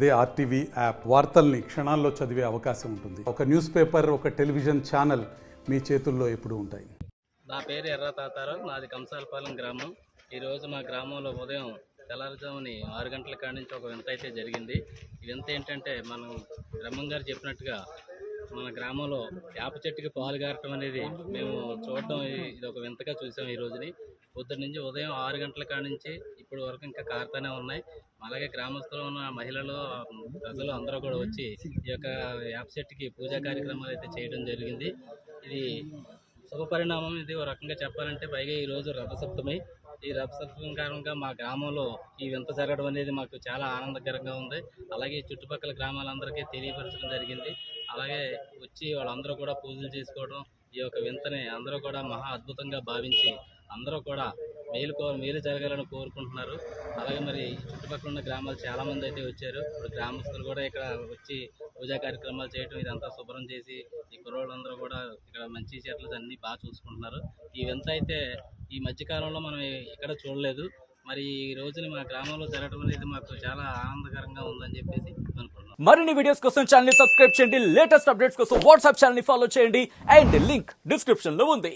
అదే RTV app. వార్తల్ని క్షణాల్లో చదివే అవకాశం ఉంటుంది. ఒక న్యూస్ పేపర్ ఒక టెలివిజన్ ఛానల్ మీ చేతుల్లో ఎప్పుడు ఉంటాయి. నా పేరు ఎర్ర తాతారావు. నాది కంసాలపాలెం గ్రామం. ఈరోజు మా గ్రామంలో ఉదయం తెల్లారుజాముని ఆరు గంటల కాడి నుంచి ఒక వింత అయితే జరిగింది. వింత ఏంటంటే మనం బ్రహ్మం గారు చెప్పినట్టుగా మన గ్రామంలో వేప చెట్టుకి పాలు గారటం అనేది మేము చూడటం ఇది ఒక వింతగా చూసాం ఈ రోజుని. పొద్దున్న నుంచి ఉదయం ఆరు గంటల కాడ నుంచి ఇప్పటి వరకు ఇంకా కారుతూనే ఉన్నాయి. అలాగే గ్రామస్తులు ఉన్న మహిళలు ప్రజలు అందరూ కూడా వచ్చి ఈ యొక్క వేప చెట్టుకి పూజా కార్యక్రమాలు అయితే చేయడం జరిగింది. ఇది శుభపరిణామం ఇది ఒక రకంగా చెప్పాలంటే పైగా ఈ రోజు రథసప్తమి. ఈ రథసప్తమి కారణంగా మా గ్రామంలో ఈ వింత జరగడం అనేది మాకు చాలా ఆనందకరంగా ఉంది. అలాగే చుట్టుపక్కల గ్రామాలందరికీ తెలియపరచడం జరిగింది. అలాగే వచ్చి వాళ్ళందరూ కూడా పూజలు చేసుకోవడం ఈ యొక్క వింతని అందరూ కూడా మహా అద్భుతంగా భావించి అందరూ కూడా మేలు కో మేలు జరగాలని కోరుకుంటున్నారు. అలాగే మరి చుట్టుపక్కల ఉన్న గ్రామాలు చాలా మంది అయితే వచ్చారు. ఇప్పుడు గ్రామస్తులు కూడా ఇక్కడ వచ్చి పూజా కార్యక్రమాలు చేయడం ఇదంతా శుభ్రం చేసి ఈ కుర్రోళ్ళందరూ కూడా ఇక్కడ మంచి చెట్లు అన్ని బాగా చూసుకుంటున్నారు. ఈ వింత అయితే ఈ మధ్యకాలంలో మనం ఎక్కడ చూడలేదు. మరి ఈ రోజున మా గ్రామంలో జరగడం అనేది మాకు చాలా ఆనందకరంగా ఉందని చెప్పేసి అనుకుంటున్నాం. మరిన్ని వీడియోస్ కోసం ఛానల్ సబ్స్క్రైబ్ చేయండి. లేటెస్ట్ అప్డేట్స్ కోసం వాట్సాప్ ఛానల్ ఫాలో చేయండి. అండ్ లింక్ డిస్క్రిప్షన్లో ఉంది.